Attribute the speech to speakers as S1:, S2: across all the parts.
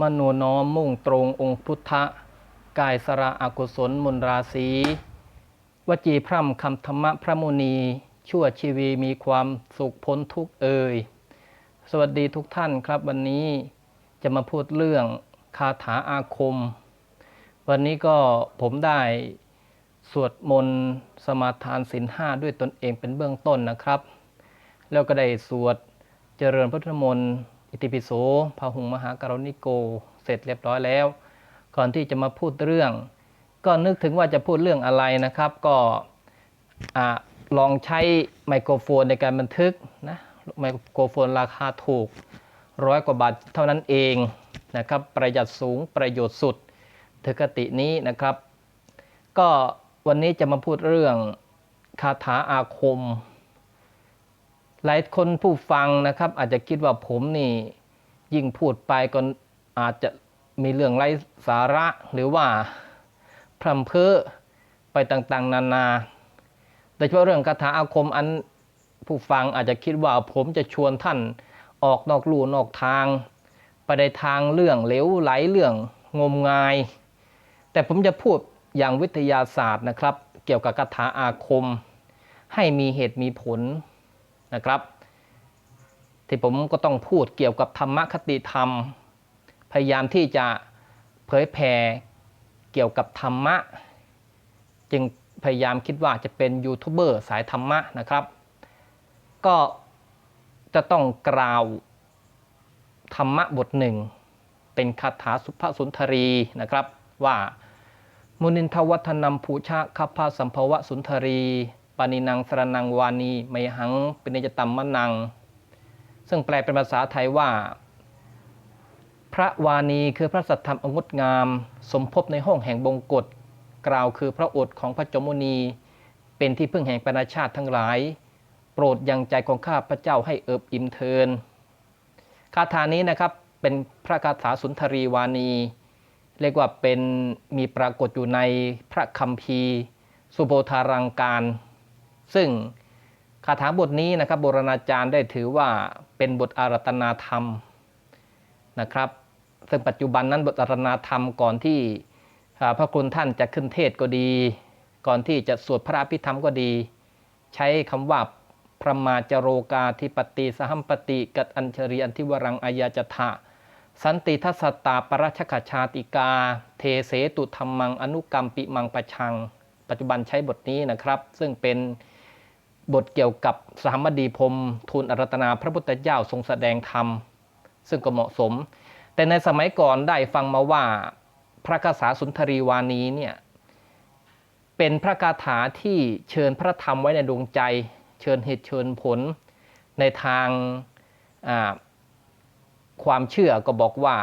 S1: มโนน้อมมุ่งตรงองค์พุทธะ กายสระอกุศลมนราศีวจีพร่ำคำธรรมะพระมุนี ชั่วชีวีมีความสุขพ้นทุกเอ่ย สวัสดีทุกท่านครับวันนี้จะมาพูดเรื่องคาถาอาคม วันนี้ก็ผมได้สวดมนต์สมาทานศีลห้าด้วยตนเองเป็นเบื้องต้นนะครับ แล้วก็ได้สวดเจริญพุทธมนต์ อิติปิโสพาหุงมหากรณิโก เสร็จเรียบร้อยแล้ว ก่อนที่จะมาพูดเรื่อง ก็นึกถึงว่าจะพูดเรื่องอะไรนะครับ ก็อลองใช้ไมโครโฟนในการบันทึกนะไมโครโฟนราคาถูกร้อยกว่าบาทเท่านั้นเองนะครับประหยัดสูงประโยชน์สุดเทคตินี้นะครับ ก็วันนี้จะมาพูดเรื่องคาถาอาคม หลายคนผู้ฟังนะครับ อาจจะคิดว่าผมนี่ยิ่งพูดไปก็อาจจะมีเรื่องไร้สาระหรือว่าพร่ำเพ้อไปต่างๆ นานาโดยเฉพาะเรื่องคาถาอาคมอันผู้ฟังอาจจะคิดว่าผมจะชวนท่านออกนอกลู่นอกทาง ไปในทางเรื่องเหลวไหลเรื่องงมงาย แต่ผมจะพูดอย่างวิทยาศาสตร์นะครับ เกี่ยวกับคาถาอาคม ให้มีเหตุมีผล นะครับ ที่ผมก็ต้องพูดเกี่ยวกับธรรมคติธรรม พยายามที่จะเผยแผ่เกี่ยวกับธรรมะ จึงพยายามคิดว่าจะเป็นยูทูบเบอร์สายธรรมะนะครับ ก็จะต้องกล่าวธรรมะบทหนึ่ง เป็นคาถาสุภาสุนทรีนะครับว่า มุนินทวัฒนัมภูชาคัพพาสัมภวะสุนทรี ปานินังสรนังวานีไมหังปินจตัมมะนัง ซึ่งแปลเป็นภาษาไทยว่า พระวานีคือพระสัทธรรมองดงาม สมภพในห้องแห่งบงกฎกล่าวคือพระโอษฐ์ของพระจมุนี เป็นที่พึ่งแห่งประชาติทั้งหลาย โปรดยังใจของข้าพระเจ้าให้เอิบอิ่มเทินคาถานี้นะครับเป็นพระคาถาสุนทรีวานี เรียกว่าเป็นมีปรากฏอยู่ในพระคัมภีร์ สุโบธารังการ ซึ่งคาถาบทนี้นะครับโบราณอาจารย์ได้ถือว่าเป็นบทอารัตนาธรรมนะครับ ซึ่งปัจจุบันนั้นบทอารัตนาธรรมก่อนที่พระคุณท่านจะขึ้นเทศก็ดี ก่อนที่จะสวดพระอภิธรรมก็ดี ใช้คำว่าพระมาจโรกาธิปติสหัมปติ กัตอัญชรีอันทิวรังอายาจทะสันติทัสตาปรชขชาติกา เทเสตุธรรมังอนุกรรมปิมังประชัง ปัจจุบันใช้บทนี้นะครับ ซึ่งเป็น บทเกี่ยวกับสามดีพรมทูลอรัตนาพระพุทธเจ้าทรงแสดงธรรม ซึ่งก็เหมาะสม แต่ในสมัยก่อนได้ฟังมาว่าพระคาถาสุนทรีวานีเนี่ยเป็นพระคาถาที่เชิญพระธรรมไว้ในดวงใจ เชิญเหตุเชิญผลในทางความเชื่อก็บอกว่า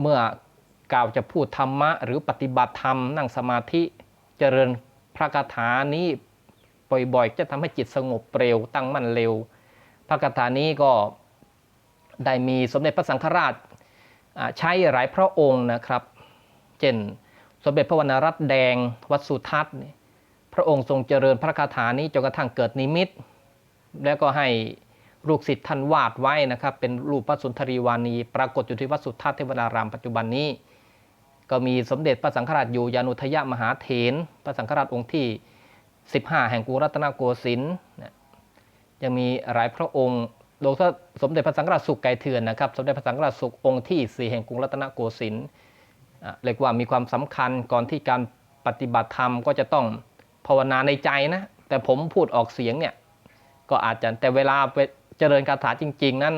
S1: เมื่อกล่าวจะพูดธรรมะ หรือปฏิบัติธรรมนั่งสมาธิเจริญพระคาถานี้ บ่อยๆ จะทำให้จิตสงบเร็วตั้งมั่นเร็ว พระคาถานี้ก็ได้มีสมเด็จพระสังฆราชใช้หลายพระองค์นะครับเช่นสมเด็จพระวรรณรัตน์แดงวัดสุทัศน์พระองค์ทรงเจริญพระคาถานี้จนกระทั่งเกิดนิมิต แล้วก็ให้ลูกศิษย์ท่านวาดไว้นะครับ เป็นรูปพระสุนทรีวานี ปรากฏอยู่ที่วัดสุทัศน์เทวรารามปัจจุบันนี้ ก็มีสมเด็จพระสังฆราชอยู่ยานุทยมหาเถรพระสังฆราชองค์ที่ 15 แห่งกรุงรัตนโกสินทร์นะยังมีหลายพระองค์โดยเฉพาะสมเด็จพระสังฆราชสุขไก่เถื่อนนะครับ สมเด็จพระสังฆราชสุของค์ที่ 4 แห่งกรุงรัตนโกสินทร์เรียกว่ามีความสำคัญก่อนที่การปฏิบัติธรรมก็จะต้องภาวนาในใจนะ แต่ผมพูดออกเสียงเนี่ยก็อาจจะแต่เวลาไปเจริญคาถาจริง ๆ นั้น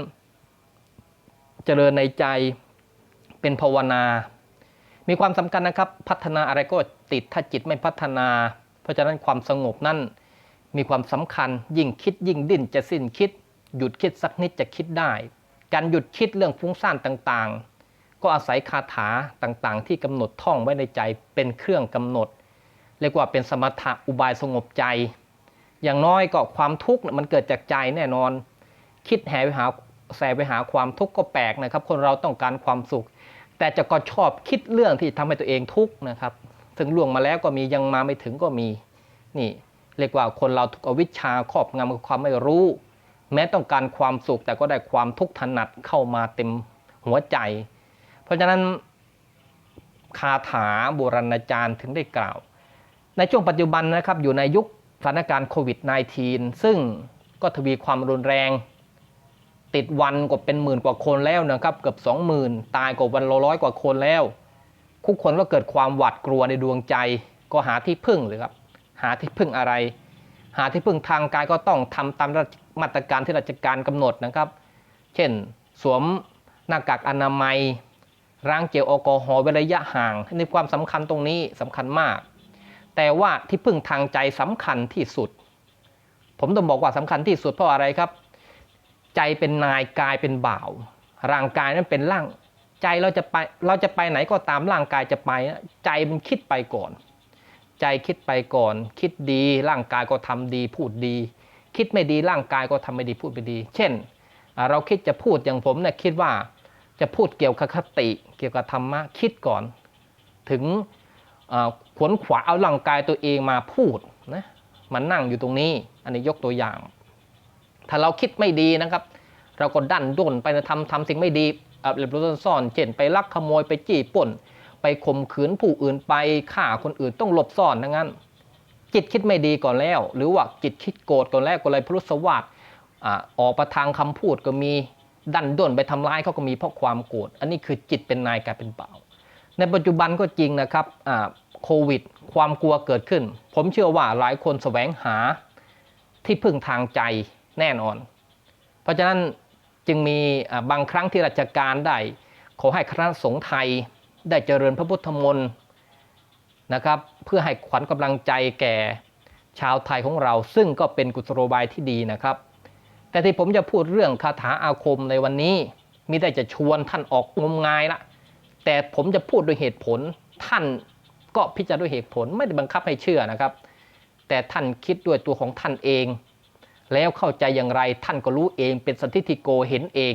S1: เจริญในใจเป็นภาวนา มีความสำคัญนะครับ พัฒนาอะไรก็ติดถ้าจิตไม่พัฒนา เพราะฉะนั้นความสงบนั่นมีความสำคัญยิ่งคิดยิ่งดิ้นจะสิ้นคิด หยุดคิดสักนิดจะคิดได้ การหยุดคิดเรื่องฟุ้งซ่านต่างๆ ก็อาศัยคาถาต่างๆ ที่กำหนดท่องไว้ในใจเป็นเครื่องกำหนดเรียกว่าเป็นสมถะอุบายสงบใจ อย่างน้อยก็ความทุกข์มันเกิดจากใจแน่นอน คิดแห่ไปหาแสไปหาความทุกข์ก็แปลกนะครับ คนเราต้องการความสุข แต่จะก็ชอบคิดเรื่องที่ทำให้ตัวเองทุกข์นะครับ ถึงล่วงมาแล้วก็มียังมาไม่ถึงก็มีนี่เรียกว่าคนเราทุกอวิชชาครอบงำกับความไม่รู้ แม้ต้องการความสุขแต่ก็ได้ความทุกข์ถนัดเข้ามาเต็มหัวใจ เพราะฉะนั้นคาถาโบราณอาจารย์ถึงได้กล่าว ในช่วงปัจจุบันนะครับอยู่ในยุคสถานการณ์โควิด -19 ซึ่งก็ทวีความรุนแรง ติดวันก็เป็นหมื่นกว่าคนแล้วนะครับ เกือบสองหมื่นตายกว่าวันละร้อยกว่าคนแล้ว ทุกคนก็เกิดความหวาดกลัวในดวงใจ ก็หาที่พึ่งเลยครับ หาที่พึ่งอะไร หาที่พึ่งทางกายก็ต้องทำตามมาตรการที่ราชการกำหนดนะครับ เช่น สวมหน้ากากอนามัยล้างเจลแอลกอฮอล์เว้นระยะห่างในความสำคัญตรงนี้สำคัญมาก แต่ว่าที่พึ่งทางใจสำคัญที่สุด ผมต้องบอกว่าสำคัญที่สุดเพราะอะไรครับ ใจเป็นนายกายเป็นบ่าว ร่างกายนั้นเป็นร่าง ใจเราจะไปเราจะไปไหนก็ตามร่างกายจะไป ใจมันคิดไปก่อน ใจคิดไปก่อน คิดดีร่างกายก็ทำดีพูดดี คิดไม่ดีร่างกายก็ทำไม่ดีพูดไม่ดี เช่น เราคิดจะพูดอย่างผมเนี่ยคิดว่าจะพูดเกี่ยวกับคติ เกี่ยวกับธรรมะคิดก่อน ถึงขวนขวาเอาร่างกายตัวเองมาพูดนะมันนั่งอยู่ตรงนี้ อันนี้ยกตัวอย่าง ถ้าเราคิดไม่ดีนะครับ เราก็ดันด้นไปทำทำสิ่งไม่ดี เอ่อเรียบร้อยซ่อนเช่นไปลักขโมยไปจี้ปล้นไปข่มขืนผู้อื่นไปฆ่าคนอื่นต้องหลบซ่อนทั้งนั้น จิตคิดไม่ดีก่อนแล้ว หรือว่าจิตคิดโกรธก่อนแล้วก็เลยพรุษวาสอ่ออกประทางคำพูดก็มีดันด้นไปทำร้ายเขาก็มีเพราะความโกรธอันนี้คือจิตเป็นนายกลายเป็นเบาในปัจจุบันก็จริงนะครับอ่าโควิด ความกลัวเกิดขึ้น ผมเชื่อว่าหลายคนแสวงหาที่พึ่งทางใจแน่นอน เพราะฉะนั้น จึงมีบางครั้งที่ราชการได้ ขอให้คณะสงฆ์ไทยได้เจริญพระพุทธมนต์นะครับเพื่อให้ขวัญกำลังใจแก่ชาวไทยของเรา ซึ่งก็เป็นกุศโลบายที่ดีนะครับ แต่ที่ผมจะพูดเรื่องคาถาอาคมในวันนี้มิได้จะชวนท่านออกงมงายละแต่ผมจะพูดด้วยเหตุผลท่านก็พิจารณาด้วยเหตุผลไม่ได้บังคับให้เชื่อนะครับ แต่ท่านคิดด้วยตัวของท่านเอง แล้วเข้าใจอย่างไรท่านก็รู้เองเป็นสันทิฏฐิโกเห็นเอง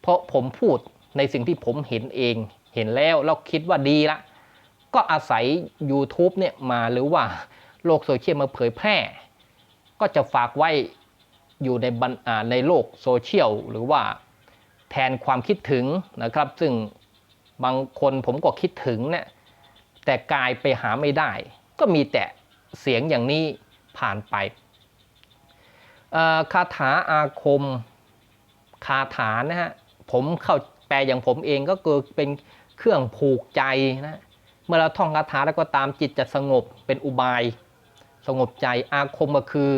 S1: เพราะผมพูดในสิ่งที่ผมเห็นเอง เห็นแล้วแล้วคิดว่าดีละ ก็อาศัย YouTube เนี่ยมาหรือว่าโลกโซเชียลมาเผยแพร่ ก็จะฝากไว้อยู่ในบันในโลกโซเชียลหรือว่าแทนความคิดถึงนะครับ ซึ่งบางคนผมก็คิดถึงเนี่ยแต่กายไปหาไม่ได้ ก็มีแต่เสียงอย่างนี้ผ่านไป คาถาอาคมคาถานะฮะผมเข้าแปลอย่างผมเองก็คือเป็นเครื่องผูกใจนะเมื่อเราท่องคาถาแล้วก็ตามจิตจะสงบเป็นอุบาย สงบใจอาคมก็คือ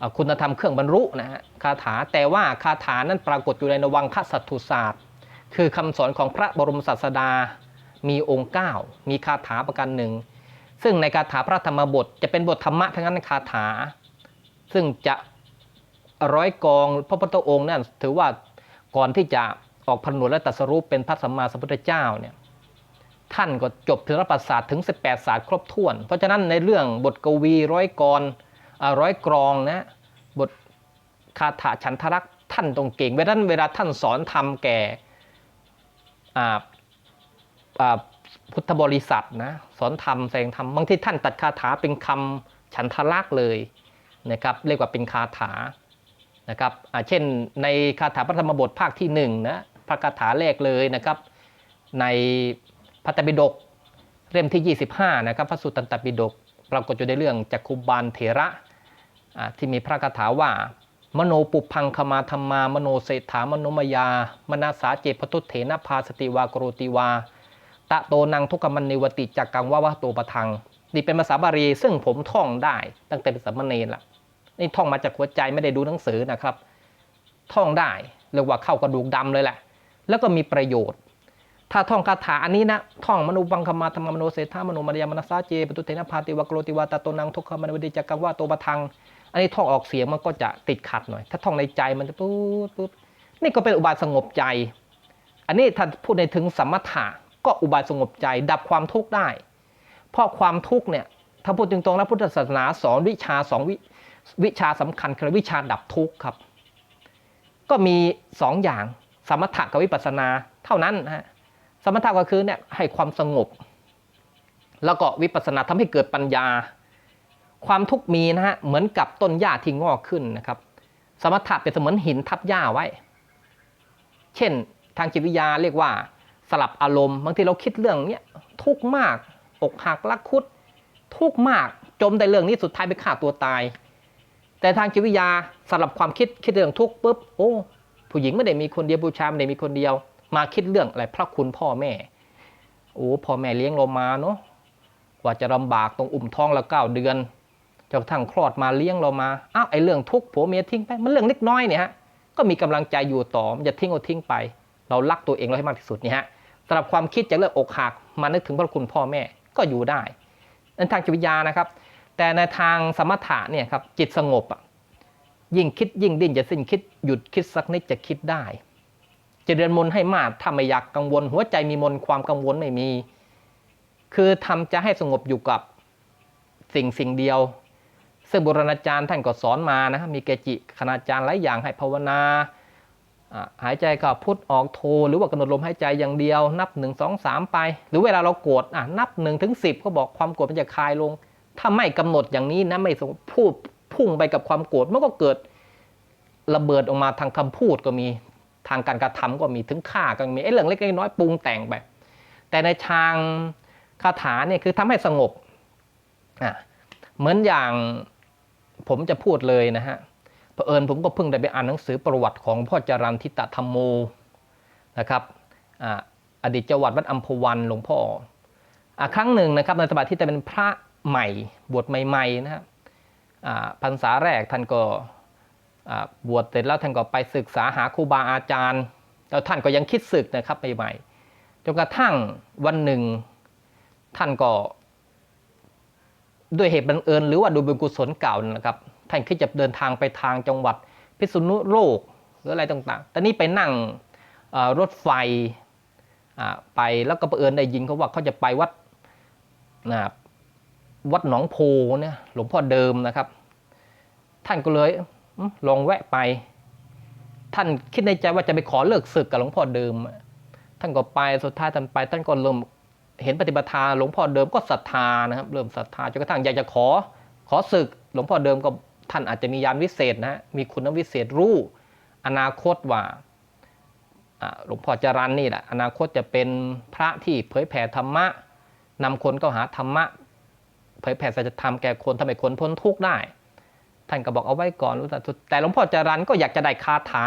S1: อคุณธรรมเครื่องบรรลุนะฮะคาถาแต่ว่าคาถานั้นปรากฏอยู่ในนวังคสัตถุศาสตร์ คือคำสอนของพระบรมศาสดามีองค์ 9 มีคาถาประการหนึ่ง ซึ่งในคาถาพระธรรมบทจะเป็นบทธรรมะทั้งนั้นคาถา ซึ่งจะ ร้อยกองพระพุทธองค์นั่นถือว่าก่อนที่จะออกผนวดและตัสรู้เป็นพระสัมมาสัมพุทธเจ้าเนี่ยท่านก็จบถึงรประศาสตร์ถึง 18 ศาสตร์ครบถ้วน เพราะฉะนั้นในเรื่องบทกวีร้อยกรอ่าร้อยกรองนะบทคาถาฉันทรักษ์ท่านตรงเก่งเวลาเวลาท่านสอนธรรมแก่พุทธบริษัทนะสอนธรรมแสดงธรรมบางที่ท่านตัดคาถาเป็นคำฉันทลักษ์เลยนะครับเรียกว่าเป็นคาถา นะครับเช่นในคาถาพระธรรมบทภาคที่1นะพระคาถาแรกเลยนะครับ ในพระตรปิฎกเล่มที่ 25นะครับพระสุตตันตปิฎกปรากฏอยู่ในเรื่องจักคุบาลเถระที่มีพระคาถาว่ามโนปุพังคมาธรรมามโนเศรษฐามโนมยามนาสาเจพทุเถนะพาสติวากโรติวา ตะโตนังทุกขมันนิวติจักกังวะวะโตปะทัง นี่เป็นภาษาบาลีซึ่งผมท่องได้ตั้งแต่เป็นสามเณรละ นี่ท่องมาจากหัวใจไม่ได้ดูหนังสือนะครับ ท่องได้เรียกว่าเข้ากระดูกดำเลยแหละ แล้วก็มีประโยชน์ ถ้าท่องคาถาอันนี้นะท่องมนุบังคมาธรรมมโนเศรษฐามโนมารยามนัสสาเจปตุเทนะพาติวกโรติวาตาโตนังทุกขมนวดีจักกังว่าโตปะทัง อันนี้ท่องออกเสียงมันก็จะติดขัดหน่อย ถ้าท่องในใจมันจะปุ๊บปุ๊บนี่ก็เป็นอุบายสงบใจ อันนี้ถ้าพูดในถึงสมถะก็อุบายสงบใจ ดับความทุกข์ได้ เพราะความทุกข์เนี่ยถ้าพูดตรงๆแล้วพุทธศาสนาสอนวิชาสองวิ วิชาสำคัญคือวิชาดับทุกข์ครับ ก็มีสองอย่างสมถะกับวิปัสสนาเท่านั้นนะฮะสมถะก็คือเนี่ยให้ความสงบ แล้วก็วิปัสสนาทำให้เกิดปัญญา ความทุกข์มีนะฮะเหมือนกับต้นหญ้าที่งอกขึ้นนะครับ สมถะเป็นเสมือนหินทับหญ้าไว้ เช่น ทางจิตวิทยาเรียกว่าสลับอารมณ์บางทีเราคิดเรื่องเนี้ยทุกข์มากอกหักรักคุด ทุกข์มากจมแต่เรื่องนี้สุดท้ายไปฆ่าตัวตาย แต่ทางจิตวิทยาสลับความคิดคิดเรื่องทุกข์ปุ๊บโอ้ผู้หญิงไม่ได้มีคนเดียวผู้ชายไม่ได้มีคนเดียว มาคิดเรื่องอะไรพระคุณพ่อแม่โอ้พ่อแม่เลี้ยงเรามาเนาะกว่าจะลำบากตรงอุ่มท้องละเก้าเดือนจนกระทั่งคลอดมาเลี้ยงเรามาอ้าวไอ้เรื่องทุกข์ผัวเมียทิ้งไปมันเรื่องเล็กน้อยเนี่ยฮะก็มีกำลังใจอยู่ต่อมันจะทิ้งก็ทิ้งไป เรารักตัวเองเราให้มากที่สุดเนี่ยฮะสำหรับความคิดจากเรื่องอกหักมานึกถึงพระคุณพ่อแม่ก็อยู่ได้นั่นทางจิตวิทยานะครับ แต่ในทางสมถะเนี่ยครับจิตสงบอะยิ่งคิดยิ่งดิ้นจะสิ้นคิดหยุดคิดสักนิดจะคิดได้จะเรียนมนให้มากถ้าไม่อยากกังวล หัวใจมีมนความกังวลไม่มี คือทำจะให้สงบอยู่กับสิ่งสิ่งเดียว ซึ่งโบรณอาจารย์ท่านก็สอนมานะครับมีเกจิคณาจารย์หลายอย่างให้ภาวนาหายใจก็พุทออกโท หรือว่ากำหนดลมหายใจอย่างเดียว นับ 1 2 3 ไป หรือเวลาเราโกรธอะนับ1ถึง10 ก็บอกความโกรธมันจะคลายลง ถ้าไม่กำหนดอย่างนี้นะไม่สงพูดพุ่งไปกับความโกรธมันก็เกิดระเบิดออกมาทางคำพูดก็มีทางการกระทำก็มีถึงฆ่าก็มีไอ้เรื่องเล็กๆน้อยปรุงแต่งไปแต่ในทางคาถาเนี่ยคือทำให้สงบอะเหมือนอย่างผมจะพูดเลยนะฮะเผอิญผมก็เพิ่งได้ไปอ่านหนังสือประวัติของพ่อจรันทิตธรรมโมนะครับอ่าอดีตเจ้าวัดวัดอัมพวันหลวงพ่ออะครั้งหนึ่งนะครับในสมัยที่จะเป็นพระ ใหม่ บวชใหม่ๆนะครับอ่าพรรษาแรกท่านก็บวชเสร็จแล้วท่านก็ไปศึกษาหาครูบาอาจารย์ แล้วท่านก็ยังคิดศึกนะครับใหม่ๆจนกระทั่งวันหนึ่งท่านก็ด้วยเหตุบังเอิญหรือว่าดูบุญกุศลเก่านะครับ ท่านคิดจะเดินทางไปทางจังหวัดพิษณุโลกหรืออะไรต่างๆต่นี่ไปนั่งรถไฟไปแล้วก็บังเอิญได้ยินเขาว่าเขาจะไปวัดนะ วัดหนองโพเนี่ยหลวงพ่อเดิมนะครับ ท่านก็เลยลองแวะไป ท่านคิดในใจว่าจะไปขอเลิกศึกกับหลวงพ่อเดิม ท่านก็ไปสุดท้ายท่านไป ท่านก็เริ่มเห็นปฏิปทาหลวงพ่อเดิมก็ศรัทธานะครับ เริ่มศรัทธาจนกระทั่งอยากจะขอขอศึก หลวงพ่อเดิมก็ท่านอาจจะมียานวิเศษนะมีคุณวิเศษรู้อนาคตว่าอ่าหลวงพ่อจรันนี่แหละอนาคตจะเป็นพระที่เผยแผ่ธรรมะนำคนเข้าหาธรรมะ เผยแผ่สัจธรรมแก่คนทำให้คนพ้นทุกข์ได้ ท่านก็บอกเอาไว้ก่อนแต่แต่หลวงพ่อจรันก็อยากจะได้คาถา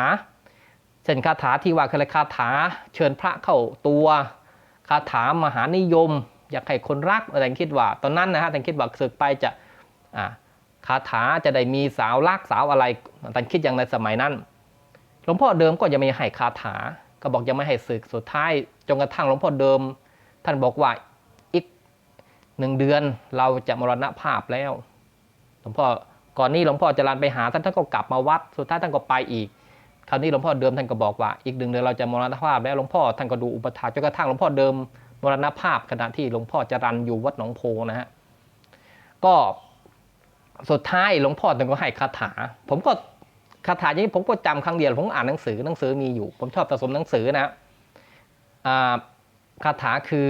S1: เช่นคาถาที่ว่าคือะไรคาถา เชิญพระเข้าตัวคาถามหานิยม อยากให้คนรักอะไรคิดว่า ตอนนั้นนะฮะแต่คิดว่าศึกไปจะอ่าคาถาจะได้มีสาวรักสาวอะไรแต่คิดอย่างในสมัยนั้นหลวงพ่อเดิมก็ยังไม่ให้คาถา ก็บอกยังไม่ให้ศึกสุดท้ายจนกระทั่งหลวงพ่อเดิม ท่านบอกว่า หนึ่งเดือนเราจะมรณภาพแล้วหลวงพ่อก่อนนี้หลวงพ่อจรันไปหาท่านท่านก็กลับมาวัดสุดท้ายท่านก็ไปอีก คราวนี้หลวงพ่อเดิมท่านก็บอกว่า อีกหนึ่งเดือนเราจะมรณภาพแล้วหลวงพ่อท่านก็ดูอุปถาจนกระทั่งหลวงพ่อเดิมมรณภาพขณะที่หลวงพ่อจรันอยู่วัดหนองโพนะฮะก็สุดท้ายหลวงพ่อท่านก็ให้คาถา ผมก็คาถาอย่างนี้ผมก็จำครั้งเดียวผมอ่านหนังสือหนังสือมีอยู่ ผมชอบสะสมหนังสือนะอ่าคาถาคือ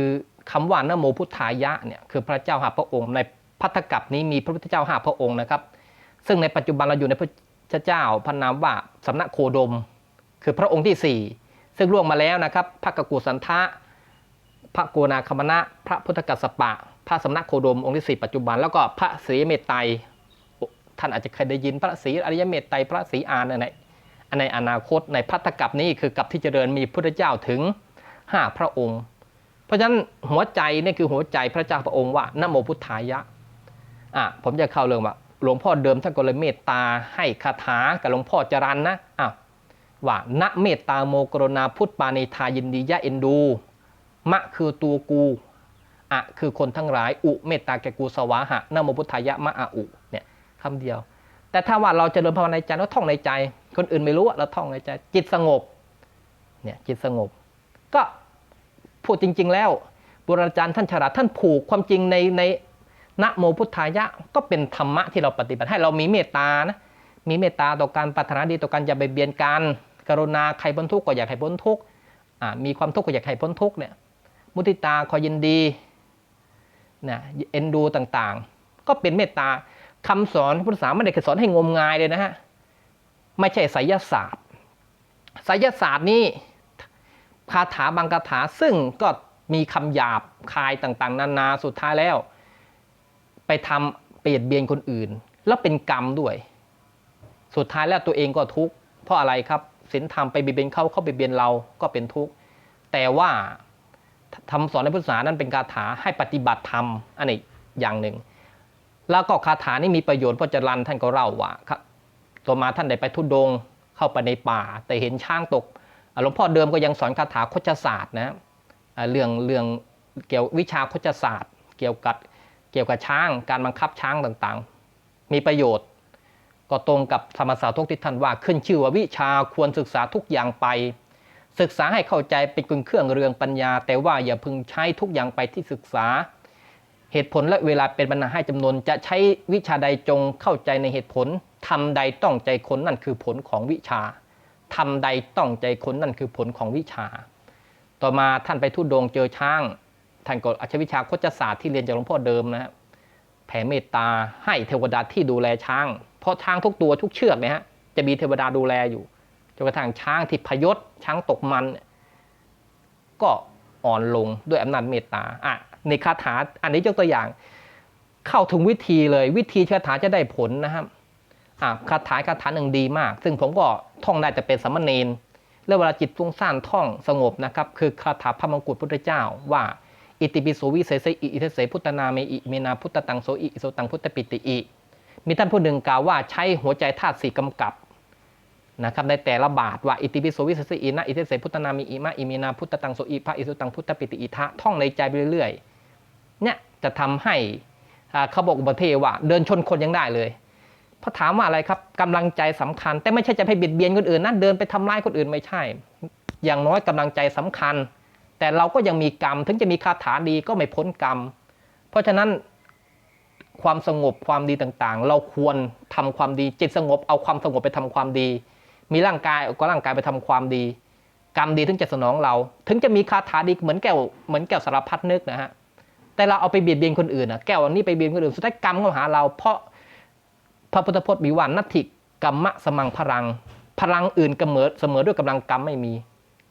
S1: คำว่านโมพุทธายะเนี่ยคือพระเจ้าหาพระองค์ ในพัทธกัปนี้มีพระพุทธเจ้าหาพระองค์นะครับ ซึ่งในปัจจุบันเราอยู่ในพระเจ้าพระนามว่าสำนักโคดม คือพระองค์ที่ 4 ซึ่งล่วงมาแล้วนะครับ พระกกุสันทะ พระโกนาคมณะ พระพุทธกัสสปะ พระสำนักโคดมองค์ที่ 4 ปัจจุบัน แล้วก็พระศรีเมตไตรท่านอาจจะเคยได้ยินพระศรีอริยเมตไตรพระศรีอานในในอนาคตในพัทธกัปนี้คือกับที่เจริญมีพุทธเจ้าถึง 5 พระองค์ ราะฉะนั้นหัวใจนี่คือหัวใจพระเจ้าพระองค์ว่านโมพุทธายะอะผมจะเข้าเรื่องว่าหลวงพ่อเดิมท่านก็เลยเมตตาให้คาถากับหลวงพ่อจรันนะอ้าวว่าณเมตตาโมกรณาพุทธปานิทายินดียะเอ็นดู มะคือตัวกูอะคือคนทั้งหลายอุเมตตาแกกูสวาหะนโมพุทธายะมะอะอุเนี่ยคำเดียว แต่ถ้าว่าเราจเจริญภาวนาในใจเราท่องในใจ คนอื่นไม่รู้เราท่องในใจ จิตสงบเนี่ยจิตสงบ ก็ พูดจริง ๆ แล้วบุรอาจารย์ท่านฉลาดท่านผูกความจริงในในนะโมพุทธายะก็เป็นธรรมะที่เราปฏิบัติให้เรามีเมตตานะมีเมตตาต่อการปรารถนาดีต่อการอย่าไปเบียนกันกรุณาใครพ้นทุกข์ก็อยากให้พ้นทุกข์มีความทุกข์ก็อยากให้พ้นทุกข์เนี่ยมุติตาคอยยินดีนะเอ็นดูต่างๆ ก็เป็นเมตตาคำสอนพุทธศาสนาไม่ได้สอนให้งมงายเลยนะฮะไม่ใช่ไสยศาสตร์ไสยศาสตร์นี่ คาถาบางคาถาซึ่งก็มีคำหยาบคายต่างๆ นานาสุดท้ายแล้ว ไปทำเปลียดเบียนคนอื่น แล้วเป็นกรรมด้วย สุดท้ายแล้วตัวเองก็ทุกข์เพราะอะไรครับศีลธรรมไปเบียดเบียนเขาเขาไปเบียนเราก็เป็นทุกข์แต่ว่าทำสอนในพุทธศาสนานั้นเป็นคาถาให้ปฏิบัติธรรมอันนี้อย่างหนึ่ง แล้วก็คาถานี่มีประโยชน์เพราะจรันท่านก็เล่าว่าครับต่อมาท่านได้ไปทุดงเข้าไปในป่า แต่เห็นช้างตก หลวงพ่อเดิมก็ยังสอนคาถาโคชศาสตร์นะเรื่องเรื่องเกี่ยววิชาโคชศาสตร์ เกี่ยวกับเกี่ยวกับช้าง การบังคับช้างต่างๆ มีประโยชน์ ก็ตรงกับธรรมศาสตร์ทุกที่ท่านว่าขึ้นชื่อว่าวิชาควรศึกษาทุกอย่างไป ศึกษาให้เข้าใจเป็นกุญเครื่องเรืองปัญญา แต่ว่าอย่าพึงใช้ทุกอย่างไปที่ศึกษา เหตุผลและเวลาเป็นปัญหาให้จำนวนจะใช้วิชาใดจงเข้าใจในเหตุผลทำใดต้องใจคนนั่นคือผลของวิชา ทำใดต้องใจคนนั่นคือผลของวิชา ต่อมาท่านไปทุดงเจอช้าง ท่านก็อาชวิชาโคจศาสตร์ที่เรียนจากหลวงพ่อเดิมนะฮะแผ่เมตตาให้เทวดาที่ดูแลช้าง เพราะช้างทุกตัวทุกเชือกเนี่ยฮะจะมีเทวดาดูแลอยู่จนกระทั่งช้างที่พยศช้างตกมัน ก็อ่อนลงด้วยอำนาจเมตตาอะในคาถาอันนี้ยกตัวอย่าง เข้าถึงวิธีเลยวิธีคาถาจะได้ผลนะครับ อะคาถาคาถาหนึ่งดีมาก ซึ่งผมก็ท่องได้แต่เป็นสามเณรแล้วเวลาจิตฟุ้งซ่านท่องสงบนะครับ คือคาถาพระมงกุฎพุทธเจ้า ว่าอิติปิโสวิเศษอิอิเทเสพุทธนาเมอิเมนาพุทธตังโสอิโสตังพุทธปิติอิมีท่านผู้หนึ่งกล่าวว่าใช้หัวใจธาตุสี่กำกับนะครับในแต่ละบาทว่าอิติปิโสวิเศษอินะอิเทเสพุทธนามีอิมะอิเมนาพุทธตังโสอิพระอิโสตังพุทธปิติอิทะท่องในใจไปเรื่อยๆเนี่ยจะทำให้เขาบอกอุบัติเหตุว่าเดินชนคนยังได้เลย พราะถามว่าอะไรครับกำลังใจสำคัญ แต่ไม่ใช่จะไปเบียดเบียนคนอื่นนะเดินไปทำร้ายคนอื่นไม่ใช่ อย่างน้อยกำลังใจสำคัญ แต่เราก็ยังมีกรรม ถึงจะมีคาถาดีก็ไม่พ้นกรรม เพราะฉะนั้นความสงบความดีต่างๆ เราควรทำความดีจิตสงบเอาความสงบไปทำความดี มีร่างกายเอาก็ร่างกายไปทำความดี กรรมดีถึงจะสนองเรา ถึงจะมีคาถาดีเหมือนแก้วเหมือนแก้วสารพัดนึกนะฮะแต่เราเอาไปเบียดเบียนคนอื่นนะแก้วอันนี้ไปเบียดคนอื่นสุดท้ายกรรมก็มาหาเราเพราะ พระพุทธพจน์มีว่านัตถิกรรมะสมังพลัง พลังอื่นเสมอเสมอด้วยกำลังกรรมไม่มี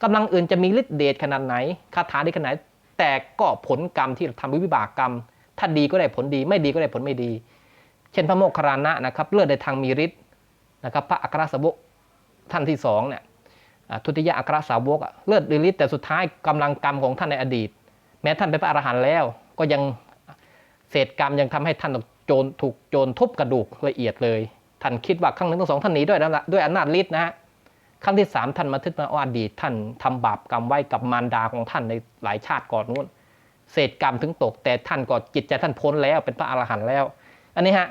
S1: กำลังอื่นจะมีฤทธิ์เดชขนาดไหนคาถาไดีขนาดแต่ก็ผลกรรมที่เราทำด้วยวิบากกรรม ถ้าดีก็ได้ผลดี ไม่ดีก็ได้ผลไม่ดี เช่นพระโมคคัลลานะนะครับเลือดในทางมีฤทธิ์นะครับพระอัครสาวกท่านที่สองเนี่ยทุติยอัครสาวกเลือดฤทธิ์แต่สุดท้ายกำลังกรรมของท่านในอดีต แม้ท่านเป็นพระอรหันต์แล้ว ก็ยังเศษกรรมยังทำให้ท่านถูก โจรถูกโจรทุบกระดูกละเอียดเลยท่านคิดว่าครั้งหนึ่งทั้งสองท่านหนีด้วยนะด้วยอำนาจฤทธิ์นะฮะครั้งที่สามท่านมาทึกมาว่าอดีตท่านทำบาปกรรมไว้กับมารดาของท่านในหลายชาติก่อนนู้นเศษกรรมถึงตก แต่ท่านก็จิตใจท่านพ้นแล้วเป็นพระอรหันต์แล้ว อันนี้ฮะ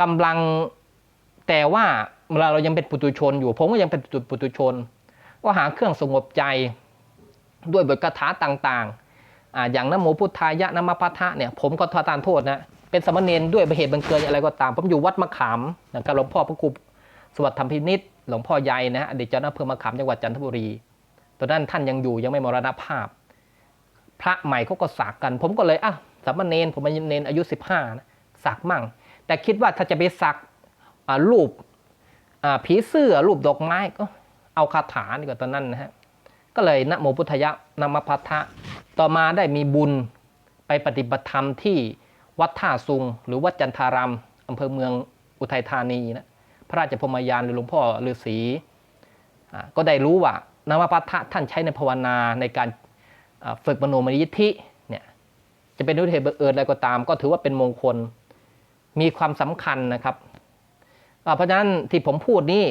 S1: กำลังแต่ว่าเวลาเรายังเป็นปุถุชนอยู่ ผมก็ยังเป็นปุถุชน ก็หาเครื่องสงบใจด้วยบทคาถาต่างๆออย่างนโมพุทธายะนมพัทธะเนี่ยผมก็ทอทานโทษนะ เป็นสามเณรด้วยเหตุบังเกิดอะไรก็ตามผมอยู่วัดมะขามนะครับหลวงพ่อพระครูสวัสดิ์ธรรมพินิษหลวงพ่อใหญ่นะฮะอดีตเจ้าหน้าอำเภอมะขามจังหวัดจันทบุรีตอนนั้นท่านยังอยู่ยังไม่มรณภาพ พระใหม่เขาก็สักกัน ผมก็เลยอะสามเณรผมเป็นเณรอายุ 15นะสักมั่ง แต่คิดว่าถ้าจะไปสักรูปผีเสื้อรูปดอกไม้ก็เอาคาถาดีกว่าตอนนั้นนะฮะก็เลยนะโมพุทธยะนามพัทธะต่อมาได้มีบุญไปปฏิบัติธรรมที่ วัดท่าซุง หรือวัดจันทารามอำเภอเมืองอุทัยธานีนะพระราชพรหมยานหรือหลวงพ่อฤาษีก็ได้รู้ว่านามพัทธะท่านใช้ในภาวนาในการฝึกมโนมยิทธิเนี่ยจะเป็นด้วยเหตุบังเอิญอะไรก็ตาม ก็ถือว่าเป็นมงคลมีความสำคัญนะครับ เพราะฉะนั้นที่ผมพูดนี่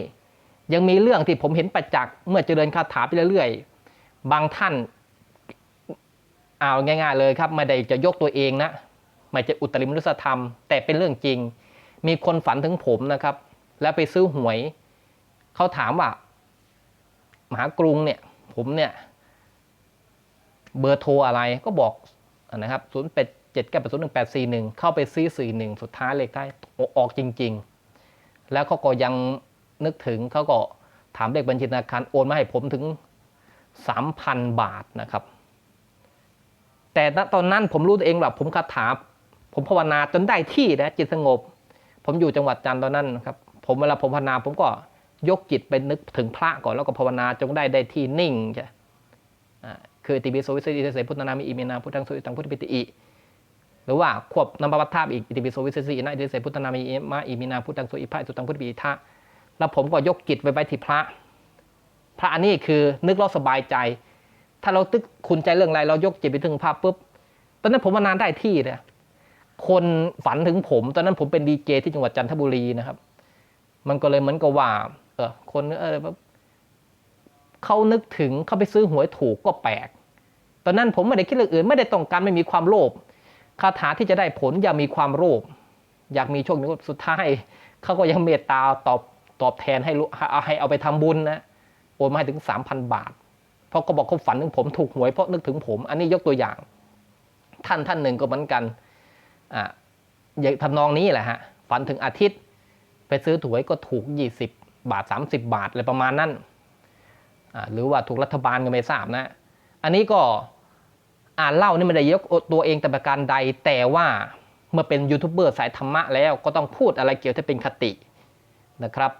S1: ยังมีเรื่องที่ผมเห็นประจักษ์เมื่อเจริญคาถาไปเรื่อยๆ บางท่านเอาง่าย ๆ เลยครับไม่ได้จะยกตัวเองนะ ไม่จะอุตริมนุสธรรม แต่เป็นเรื่องจริง มีคนฝันถึงผมนะครับ แล้วไปซื้อหวย เขาถามว่ามหากรุงเนี่ยผมเนี่ยเบอร์โทรอะไรก็บอกนะครับศูนย์แปดเจ็ดเก้าแปดศูนย์หนึ่งแปดสี่หนึ่งเข้าไปซื้อสี่หนึ่งสุดท้ายเลขท้ายออกจริง ๆ แล้วเขาก็ยังนึกถึงเขาก็ถามเลขบัญชีธนาคารโอนมาให้ผมถึงสามพันบาทนะครับ แต่ตอนนั้นผมรู้ตัวเองแบบผมคาถา ผมภาวนาจนได้ที่นะจิตสงบ ผมอยู่จังหวัดจันทร์ตอนนั้นครับผมเวลาผมภาวนาผมก็ยกจิตไปนึกถึงพระก่อนแล้วก็ภาวนาจงได้ได้ที่นิ่งใช่คือติบิโสวิเศษอิเสพุทธนามิอิเมนาพุทธังสุตังพุทธปิติอิหรือว่าควบนำปวัตถาบอีกอิติปิโสวิเศษอินะอิเสพุทธนามิอิมาอิเมนาพุทธังสุอิภะสุตังพุทธปิติทะแล้วผมก็ยกกิจไว้ไว้ที่พระ พระอันนี้คือนึกเราสบายใจ ถ้าเราตึกคุณใจเรื่องอะไรเรายกจิตไปถึงพระปุ๊บตอนนั้นผมมานานได้ที่เลย คนฝันถึงผม ตอนนั้นผมเป็นดีเจที่จังหวัดจันทบุรีนะครับ มันก็เลยเหมือนกับว่า เออคนเออเขานึกถึงเขาไปซื้อหวยถูกก็แปลก ตอนนั้นผมไม่ได้คิดเรื่องอื่น ไม่ได้ต้องการไม่มีความโลภคาถาที่จะได้ผลอย่ามีความโลภอยากมีโชคมีลาภสุดท้ายเขาก็ยังเมตตาตอบตอบแทนให้รู้ให้เอาไปทำบุญนะโอนมาให้ถึงสามพันบาท เพราะก็บอกเขาฝันถึงผมถูกหวยเพราะนึกถึงผม อันนี้ยกตัวอย่าง ท่านท่านหนึ่งก็เหมือนกัน อ่าทำนองนี้แหละฮะฝันถึงอาทิตย์ ไปซื้อถวยก็ถูก 20 บาท 30 บาทอะไรประมาณนั้นอ่าหรือว่าถูกรัฐบาลก็ไม่ทราบนะ อันนี้ก็อ่านเล่านี่ไม่ได้ยกตัวเองแต่ประการใดแต่ว่าเมื่อเป็นยูทูบเบอร์สายธรรมะแล้วก็ต้องพูดอะไรเกี่ยวที่เป็นคตินะครับ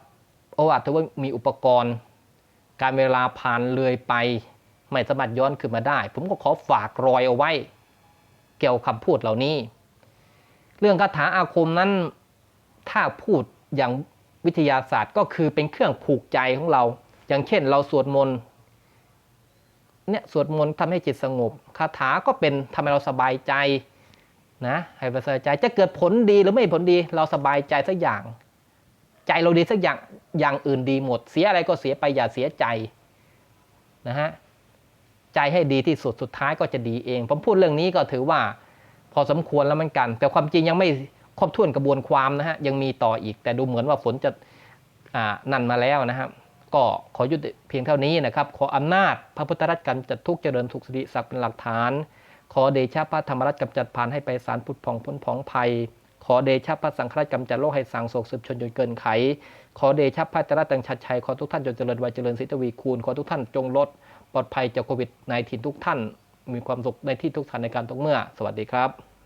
S1: เพราะว่าถือว่ามีอุปกรณ์ การเวลาผ่านเลยไป ไม่สามารถย้อนขึ้นมาได้ ผมก็ขอฝากรอยเอาไว้ เกี่ยวกับคำพูดเหล่านี้ เรื่องคาถาอาคมนั้น ถ้าพูดอย่างวิทยาศาสตร์ก็คือเป็นเครื่องผูกใจของเรา อย่างเช่นเราสวดมนต์เนี่ยสวดมนต์ทำให้จิตสงบคาถาก็เป็นทำให้เราสบายใจนะให้เราสบายใจจะเกิดผลดีหรือไม่ผลดี เราสบายใจสักอย่าง ใจเราดีสักอย่างอย่างอื่นดีหมด เสียอะไรก็เสียไปอย่าเสียใจนะฮะใจให้ดีที่สุดสุดท้ายก็จะดีเอง ผมพูดเรื่องนี้ก็ถือว่า อสมควรแล้วเหมือนกัน แต่ความจริงยังไม่ครบถ้วนกระบวนความนะฮะยังมีต่ออีก แต่ดูเหมือนว่าฝนจะอ่านั่นมาแล้วนะครับก็ขอยุติเพียงเท่านี้นะครับ ขออำนาจพระพุทธรัตน์กำจัดทุกเจริญสุขสิริศักดิ์เป็นหลักฐาน ขอเดชะพระธรรมรัตน์กำจัดผ่านให้ไปสารพุทธผ่องพ้นผองภัย ขอเดชะพระสังฆรัตน์กำจัดโรคให้สังโศกสืบชนจนเกินไข ขอเดชะพระจรัตตังชัดชัย ขอทุกท่านจงเจริญวัยเจริญสิทธวีคูณ ขอทุกท่านจงลดปลอดภัยจากโควิด -19 ทุกท่าน มีความสุขในที่ทุกท่านในการทุกเมื่อ สวัสดีครับ